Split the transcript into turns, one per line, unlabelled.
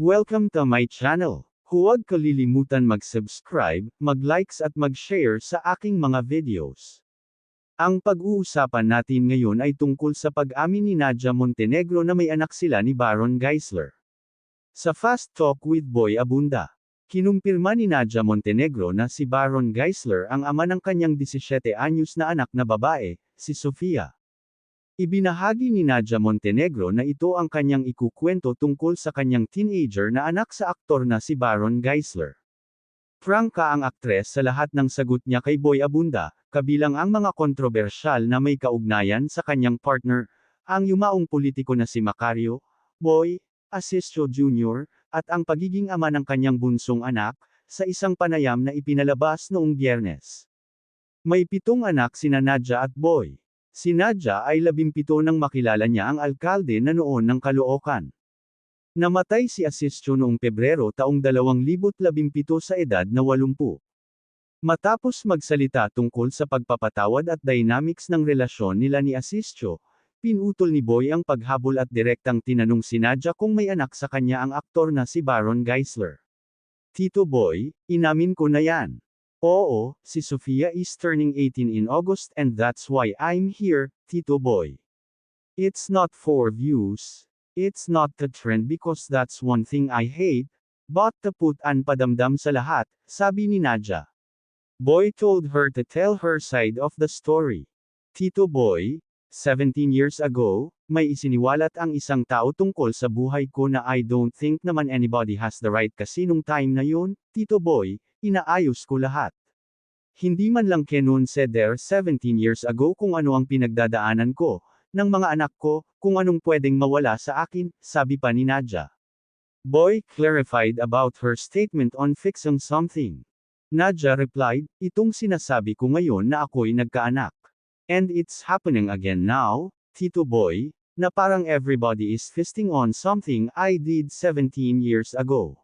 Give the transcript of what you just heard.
Welcome to my channel. Huwag kalilimutan mag-subscribe, mag-likes at mag-share sa aking mga videos. Ang pag-uusapan natin ngayon ay tungkol sa pag-amin ni Nadia Montenegro na may anak sila ni Baron Geisler. Sa Fast Talk with Boy Abunda, kinumpirma ni Nadia Montenegro na si Baron Geisler ang ama ng kanyang 17 anyos na anak na babae, si Sofia. Ibinahagi ni Nadia Montenegro na ito ang kanyang ikukwento tungkol sa kanyang teenager na anak sa aktor na si Baron Geisler. Prangka ang aktres sa lahat ng sagot niya kay Boy Abunda, kabilang ang mga kontrobersyal na may kaugnayan sa kanyang partner, ang yumaong politiko na si Macario, Boy, Asistio Jr., at ang pagiging ama ng kanyang bunsong anak, sa isang panayam na ipinalabas noong biyernes. May pitong anak sina Nadia at Boy. Si Nadia ay labimpito nang makilala niya ang alkalde na noon ng Caloocan. Namatay si Asistio noong Pebrero taong 2017 sa edad na 80. Matapos magsalita tungkol sa pagpapatawad at dynamics ng relasyon nila ni Asistio, pinutol ni Boy ang paghabol at direktang tinanong si Nadia kung may anak sa kanya ang aktor na si Baron Geisler. Tito Boy, inamin ko na yan. Oo, si Sofia is turning 18 in August and that's why I'm here, Tito Boy. It's not for views. It's not the trend because that's one thing I hate, but to put an padamdam sa lahat, sabi ni Nadia. Boy told her to tell her side of the story. Tito Boy, 17 years ago, may isiniwalat ang isang tao tungkol sa buhay ko na I don't think naman anybody has the right kasi nung time na yun, Tito Boy, inaayos ko lahat. Hindi man lang kinonsider 17 years ago kung ano ang pinagdadaanan ko, ng mga anak ko, kung anong pwedeng mawala sa akin, sabi pa ni Nadia. Boy clarified about her statement on fixing something. Nadia replied, itong sinasabi ko ngayon na ako'y nagkaanak. And it's happening again now, Tito Boy, na parang everybody is fisting on something I did 17 years ago.